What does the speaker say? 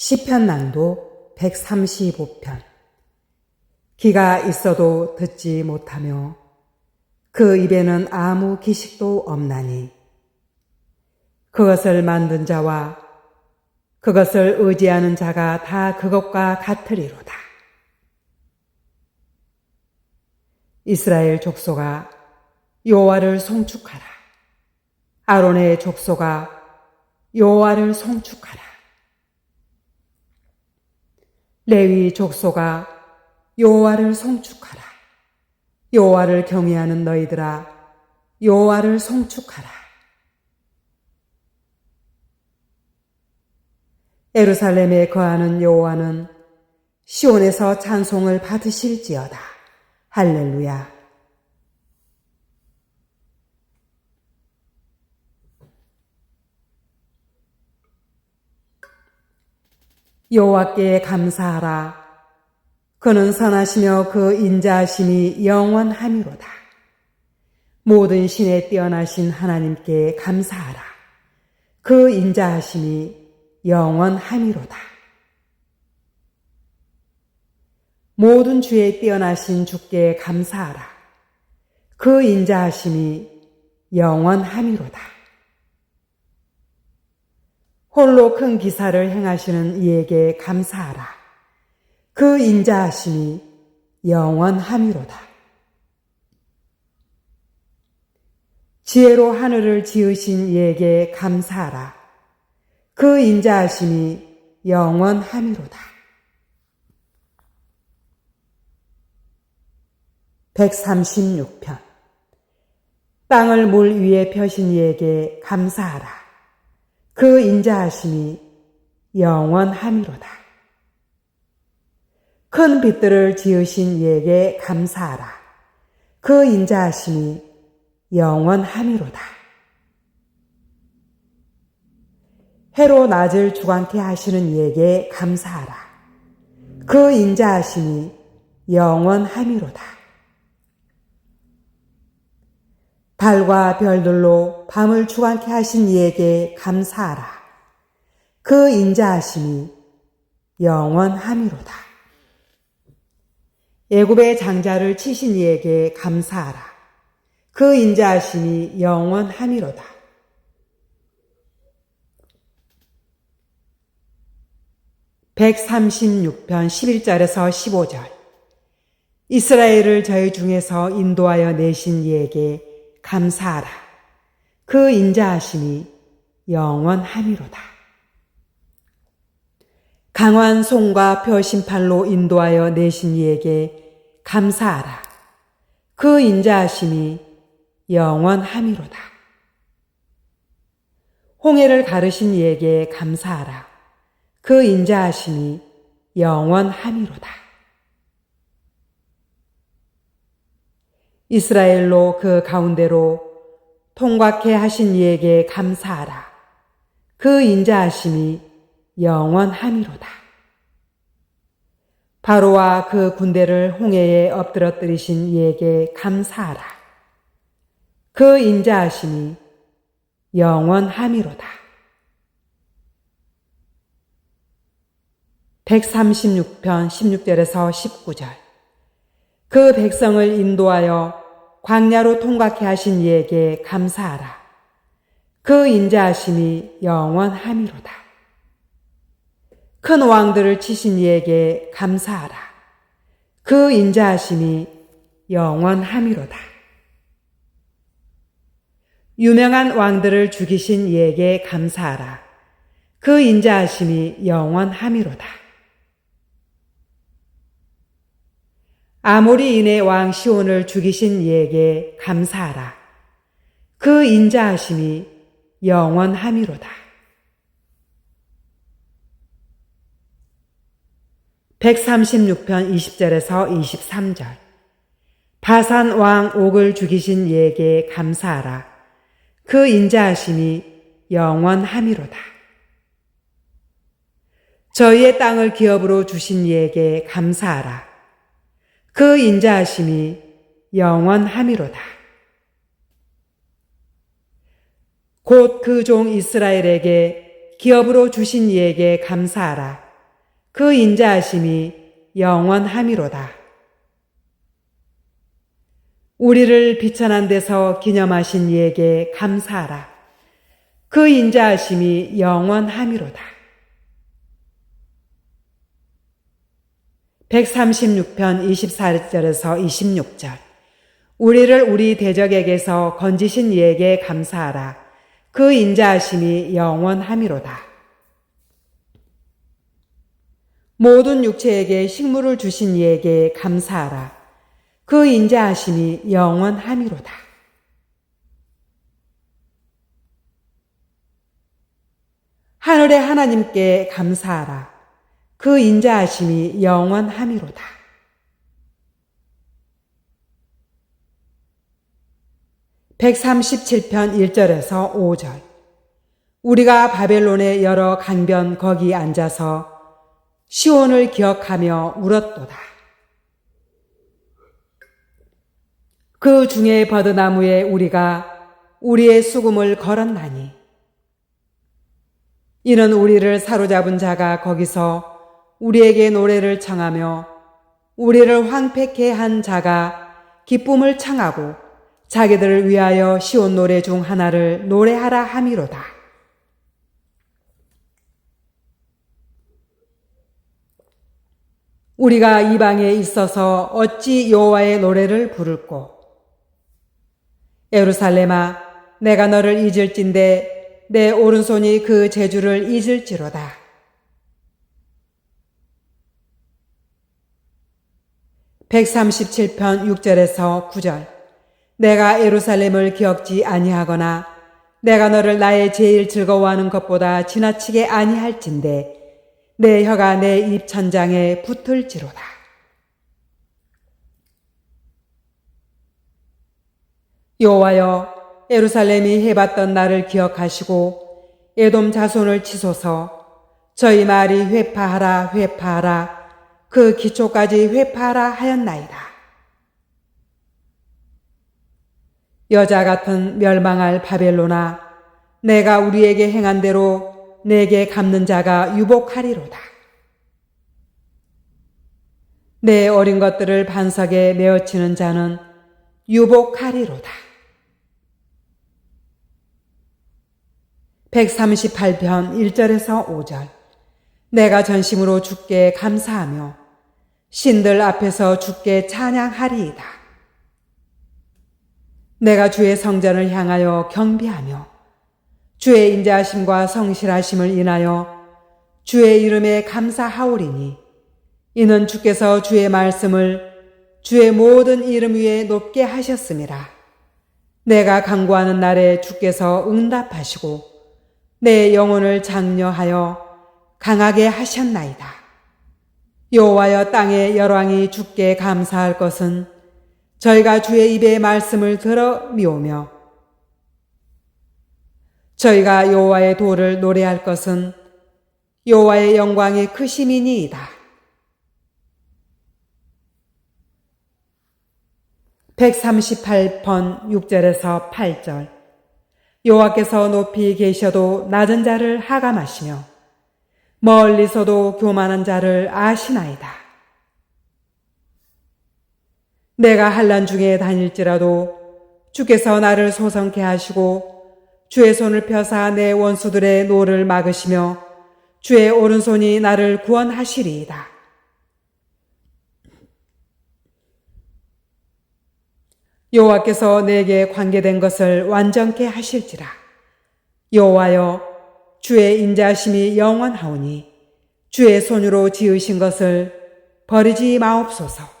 시편 낭독 135편 기가 있어도 듣지 못하며 그 입에는 아무 기식도 없나니 그것을 만든 자와 그것을 의지하는 자가 다 그것과 같으리로다. 이스라엘 족소가 요와를 송축하라. 아론의 족소가 요와를 송축하라. 레위 족소가 요와를 송축하라. 요와를 경외하는 너희들아 요와를 송축하라. 에루살렘에 거하는 여호와는 시온에서 찬송을 받으실지어다. 할렐루야. 여호와께 감사하라. 그는 선하시며 그 인자하심이 영원함이로다. 모든 신에 뛰어나신 하나님께 감사하라. 그 인자하심이 영원함이로다. 모든 주에 뛰어나신 주께 감사하라. 그 인자하심이 영원함이로다. 홀로 큰 기사를 행하시는 이에게 감사하라. 그 인자하심이 영원함이로다. 지혜로 하늘을 지으신 이에게 감사하라. 그 인자하심이 영원함이로다. 136편 땅을 물 위에 펴신 이에게 감사하라. 그 인자하심이 영원함이로다. 큰 빛들을 지으신 이에게 감사하라. 그 인자하심이 영원함이로다. 해로 낮을 주관케 하시는 이에게 감사하라. 그 인자하심이 영원함이로다. 달과 별들로 밤을 주관케 하신 이에게 감사하라. 그 인자하심이 영원함이로다. 애굽의 장자를 치신 이에게 감사하라. 그 인자하심이 영원함이로다. (136편 11절에서 15절) 이스라엘을 저희 중에서 인도하여 내신 이에게 감사하라. 그 인자하심이 영원함이로다. 강한 손과 표심팔로 인도하여 내신 이에게 감사하라. 그 인자하심이 영원함이로다. 홍해를 가르신 이에게 감사하라. 그 인자하심이 영원함이로다. 이스라엘로 그 가운데로 통과케 하신 이에게 감사하라. 그 인자하심이 영원함이로다. 바로와 그 군대를 홍해에 엎드러뜨리신 이에게 감사하라. 그 인자하심이 영원함이로다. 136편 16절에서 19절 그 백성을 인도하여 광야로 통과케 하신 이에게 감사하라. 그 인자하심이 영원함이로다. 큰 왕들을 치신 이에게 감사하라. 그 인자하심이 영원함이로다. 유명한 왕들을 죽이신 이에게 감사하라. 그 인자하심이 영원함이로다. 아모리인의 왕 시온을 죽이신 이에게 감사하라. 그 인자하심이 영원함이로다. 136편 20절에서 23절 바산 왕 옥을 죽이신 이에게 감사하라. 그 인자하심이 영원함이로다. 저희의 땅을 기업으로 주신 이에게 감사하라. 그 인자하심이 영원함이로다. 곧 그 종 이스라엘에게 기업으로 주신 이에게 감사하라. 그 인자하심이 영원함이로다. 우리를 비천한 데서 기념하신 이에게 감사하라. 그 인자하심이 영원함이로다. 136편 24절에서 26절. 우리를 우리 대적에게서 건지신 이에게 감사하라. 그 인자하심이 영원함이로다. 모든 육체에게 식물을 주신 이에게 감사하라. 그 인자하심이 영원함이로다. 하늘의 하나님께 감사하라. 그 인자하심이 영원함이로다. (137편 1절에서 5절) 우리가 바벨론의 여러 강변 거기 앉아서 시온을 기억하며 울었도다. 그 중에 버드나무에 우리가 우리의 수금을 걸었나니 이는 우리를 사로잡은 자가 거기서 우리에게 노래를 청하며 우리를 황폐케 한 자가 기쁨을 청하고 자기들을 위하여 시온 노래 중 하나를 노래하라 함이로다. 우리가 이방에 있어서 어찌 여호와의 노래를 부를꼬 예루살렘아 내가 너를 잊을진데 내 오른손이 그 제주를 잊을지로다 (137편 6절에서 9절) 내가 예루살렘을 기억지 아니하거나 내가 너를 나의 제일 즐거워하는 것보다 지나치게 아니할진대 내 혀가 내 입 천장에 붙을지로다. 여호와여 예루살렘이 해봤던 나를 기억하시고 에돔 자손을 치소서. 저희 말이 회파하라 회파하라 그 기초까지 회파하라 하였나이다. 여자 같은 멸망할 바벨로나 내가 우리에게 행한 대로 내게 갚는 자가 유복하리로다. 내 어린 것들을 반석에 메어치는 자는 유복하리로다. 138편 1절에서 5절 내가 전심으로 주께 감사하며 신들 앞에서 주께 찬양하리이다. 내가 주의 성전을 향하여 경비하며 주의 인자하심과 성실하심을 인하여 주의 이름에 감사하오리니 이는 주께서 주의 말씀을 주의 모든 이름 위에 높게 하셨습니다. 내가 강구하는 날에 주께서 응답하시고 내 영혼을 장려하여 강하게 하셨나이다. 여호와여 땅의 열왕이 주께 감사할 것은 저희가 주의 입의 말씀을 들어 미오며 저희가 여호와의 도를 노래할 것은 여호와의 영광이 크심이니이다. (138번) 6절에서 8절 여호와께서 높이 계셔도 낮은 자를 하감하시며 멀리서도 교만한 자를 아시나이다. 내가 한란 중에 다닐지라도 주께서 나를 소성케 하시고 주의 손을 펴사 내 원수들의 노를 막으시며 주의 오른손이 나를 구원하시리이다. 여호와께서 내게 관계된 것을 완전케 하실지라. 여호와여 주의 인자심이 영원하오니 주의 손으로 지으신 것을 버리지 마옵소서.